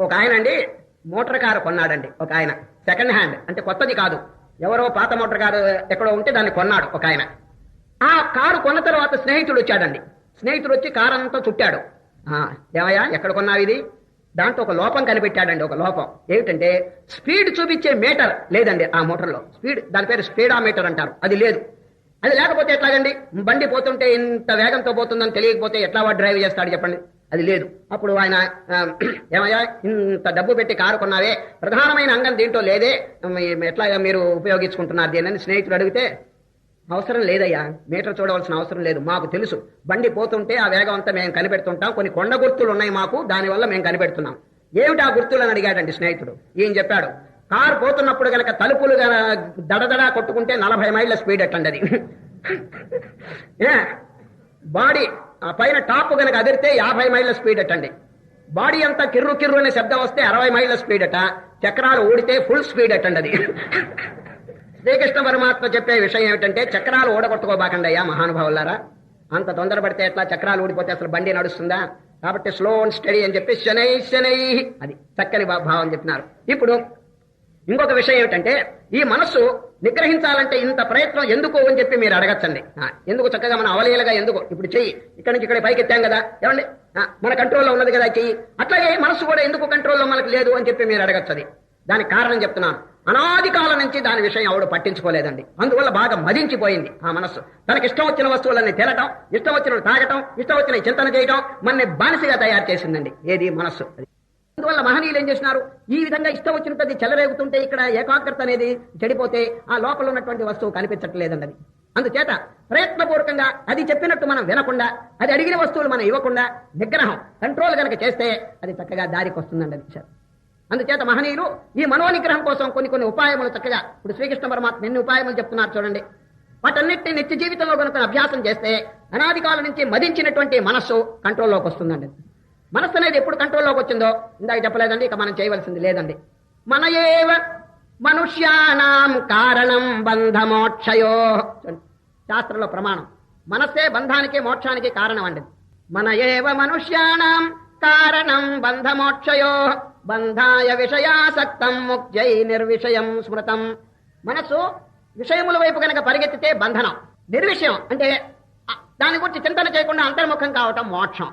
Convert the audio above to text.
ఒక ఆయన అండి మోటార్ కారు కొన్నాడండి ఒక ఆయన. సెకండ్ హ్యాండ్ అంటే కొత్తది కాదు. ఎవరో పాత మోటార్ కారు ఎక్కడో ఉంటే దాన్ని కొన్నాడు ఒక ఆయన. ఆ కారు కొన్న తర్వాత స్నేహితుడు వచ్చాడండి. స్నేహితుడు వచ్చి కారు అంతా చుట్టాడు. ఆ, ఏమయ్యా ఎక్కడ కొన్నావు ఇది? దాంట్లో ఒక లోపం కనిపెట్టాడండి ఒక లోపం. ఏమిటంటే స్పీడ్ చూపించే మీటర్ లేదండి ఆ మోటార్లో. స్పీడ్ దాని పేరు స్పీడా మీటర్ అంటారు. అది లేదు. అది లేకపోతే ఎట్లాగండి? బండి పోతుంటే ఇంత వేగంతో పోతుందని తెలియకపోతే ఎట్లా వాడు డ్రైవ్ చేస్తాడు చెప్పండి? అది లేదు. అప్పుడు ఆయన ఏమయ్యా ఇంత డబ్బు పెట్టి కారు కొన్నావే? ప్రధానమైన అంగం దీంట్లో లేదే. ఎట్లా మీరు ఉపయోగించుకుంటున్నారు దీనని స్నేహితుడు అడిగితే అవసరం లేదయ్యా మీటర్ చూడవలసిన అవసరం లేదు మాకు తెలుసు. బండి పోతుంటే ఆ వేగం అంతా మేము కనిపెడుతుంటాం. కొన్ని కొండ గుర్తులు ఉన్నాయి మాకు దానివల్ల మేము కనిపెడుతున్నాం. ఏమిటి ఆ గుర్తులు అని అడిగాడండి స్నేహితుడు. ఏం చెప్పాడు కారు పోతున్నప్పుడు గనక తలుపులు దడదడా కొట్టుకుంటే నలభై మైళ్ళ స్పీడ్ ఎట్టండి అది బాడీ ఆ పైన టాప్ గనక అదిరితే యాభై మైళ్ళ స్పీడ్ అట్టండి బాడీ అంతా కిర్రు కిర్రు అనే శబ్దం వస్తే అరవై మైళ్ళ స్పీడ్ అట. చక్రాలు ఊడితే ఫుల్ స్పీడ్ అట్టండి అది. శ్రీకృష్ణ పరమాత్మ చెప్పే విషయం ఏమిటంటే చక్రాలు ఓడగొట్టుకోబాకండి మహానుభావులారా. అంత తొందరపడితే ఎట్లా చక్రాలు ఊడిపోతే అసలు బండి నడుస్తుందా? కాబట్టి స్లో అండ్ స్టడీ అని చెప్పి శనై శనై అది చక్కని భావం చెప్పినారు. ఇప్పుడు ఇంకొక విషయం ఏమిటంటే ఈ మనస్సు నిగ్రహించాలంటే ఇంత ప్రయత్నం ఎందుకు అని చెప్పి మీరు అడగచ్చండి. ఆ, ఎందుకు చక్కగా మన అవలీలగా ఎందుకు? ఇప్పుడు చెయ్యి. ఇక్కడి నుంచి ఇక్కడ పైకి ఎత్తాం కదా. ఏమండి? మన కంట్రోల్లో ఉన్నది కదా చెయ్యి. అట్లాగే మనస్సు కూడా ఎందుకు కంట్రోల్లో మనకు లేదు అని చెప్పి మీరు అడగచ్చది. దానికి కారణం చెప్తున్నాను. అనాది కాలం నుంచి దాని విషయం ఎవడు పట్టించుకోలేదండి. అందువల్ల బాగా మదించిపోయింది ఆ మనస్సు. తనకి ఇష్టం వచ్చిన వస్తువులన్నీ తినటం ఇష్టం వచ్చిన తాగటం ఇష్టం వచ్చిన చింతన చేయటం మనని బానిసగా తయారు చేసిందండి. ఏది? మనస్సు. అది. అందువల్ల మహనీయులు ఏం చేసినారు ఈ విధంగా ఇష్టం వచ్చినది చెలరేగుతుంటే ఇక్కడ ఏకాగ్రత అనేది చెడిపోతే ఆ లోపల ఉన్నటువంటి వస్తువు కనిపించట్లేదన్నది. అందుచేత ప్రయత్నపూర్వకంగా అది చెప్పినట్టు మనం వినకుండా అది అడిగిన వస్తువులు మనం ఇవ్వకుండా నిగ్రహం కంట్రోల్ కనుక చేస్తే అది చక్కగా దారికి వస్తుందండి అది అందుచేత మహనీయులు ఈ మనోనిగ్రహం కోసం కొన్ని కొన్ని ఉపాయములు చక్కగా ఇప్పుడు శ్రీకృష్ణ పరమాత్మ ఎన్ని ఉపాయములు చెప్తున్నారు చూడండి. వాటన్నిటిని నిత్య జీవితంలో కనుక అభ్యాసం చేస్తే అనాది కాలం నుంచి మదించినటువంటి మనస్సు కంట్రోల్లోకి వస్తుందండి మనస్సు అనేది ఎప్పుడు కంట్రోల్లోకి వచ్చిందో? ఇందాక చెప్పలేదండి ఇక మనం చేయవలసింది లేదండి. మన ఏవ మనుష్యానాం కారణం బంధమోక్షయో. శాస్త్రంలో ప్రమాణం. మనస్సే బంధానికి మోక్షానికి కారణం అండి. మన ఏవ మనుష్యానాం కారణం బంధమోక్షయో. బంధాయ విషయాసక్తం ముక్జై నిర్విషయం స్మృతం. మనసు విషయముల వైపు కనుక పరిగెత్తితే బంధనం. నిర్విషయం అంటే దాని గురించి చింతన చేయకుండా అంతర్ముఖం కావటం మోక్షం.